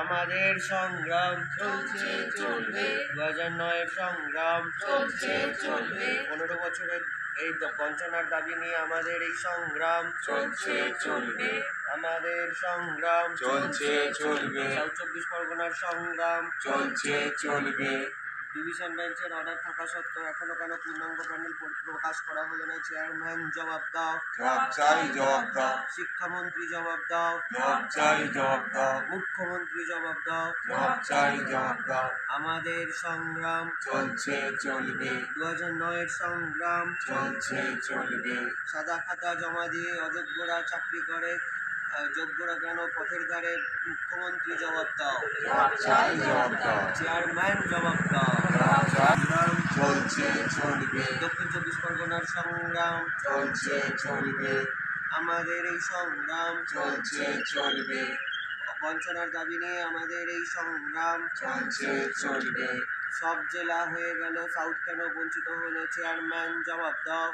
আমাদের সংগ্রাম চলছে চলবে। দু হাজার নয়ের সংগ্রাম চলছে চলবে। পনেরো বছরের এই বঞ্চনার দাবি নিয়ে আমাদের এই সংগ্রাম। চলছে চলবে। আমাদের সংগ্রাম চলছে চলবে। চব্বিশ পরগনার সংগ্রাম চলছে চলবে। ডিভিশন বেঞ্চের অর্ডার থাকা সত্ত্বেও এখনও কেন পূর্ণাঙ্গ প্যানেল প্রকাশ করা হলো না? চেয়ারম্যান জবাব দাও। জবাব চাই জবাব দাও। শিক্ষামন্ত্রী জবাব দাও। জবাব চাই জবাব দাও। মুখ্যমন্ত্রী জবাব দাও। জবাব চাই জবাব দাও। আমাদের সংগ্রাম চলছে চলবে। দু হাজার নয়ের সংগ্রাম চলছে চলবে। সাদা খাতা জমা দিয়ে অযোগ্যরা চাকরি করে। যোগ্যরা কেন পথের ধারে মুখ্যমন্ত্রী জবাব দাও। চেয়ারম্যান জবাব দাও। চলছে চলবে। দক্ষিণ চব্বিশ পরগনার সংগ্রাম চলছে চলবে। আমাদের এই সংগ্রাম চলছে চলবে। বঞ্চনার দাবি নিয়ে আমাদের এই সংগ্রাম চলছে চলবে। সব জেলা হয়ে গেল। সাউথ কেন বঞ্চিত হলো? চেয়ারম্যান জবাব দাও।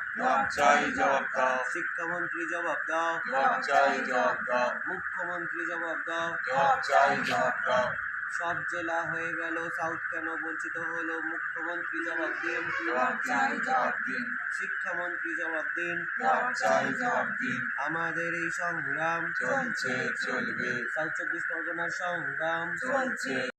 চাই জবাব দাও। শিক্ষামন্ত্রী জবাব দাও। জবাব চাই জবাব দাও। মুখ্যমন্ত্রী জবাব দাও। জবাব চাই জবাব দাও। সব জেলা হয়ে গেল। সাউথ কেন বঞ্চিত হলো? মুখ্যমন্ত্রী জবাব দিন। জবাব চাই জবাব দিন। শিক্ষামন্ত্রী জবাব দিন। চাই জবাব দিন। আমাদের এই সংগ্রাম চলছে চলবে। সাউথ চব্বিশ পরগনার সংগ্রাম। চলছে।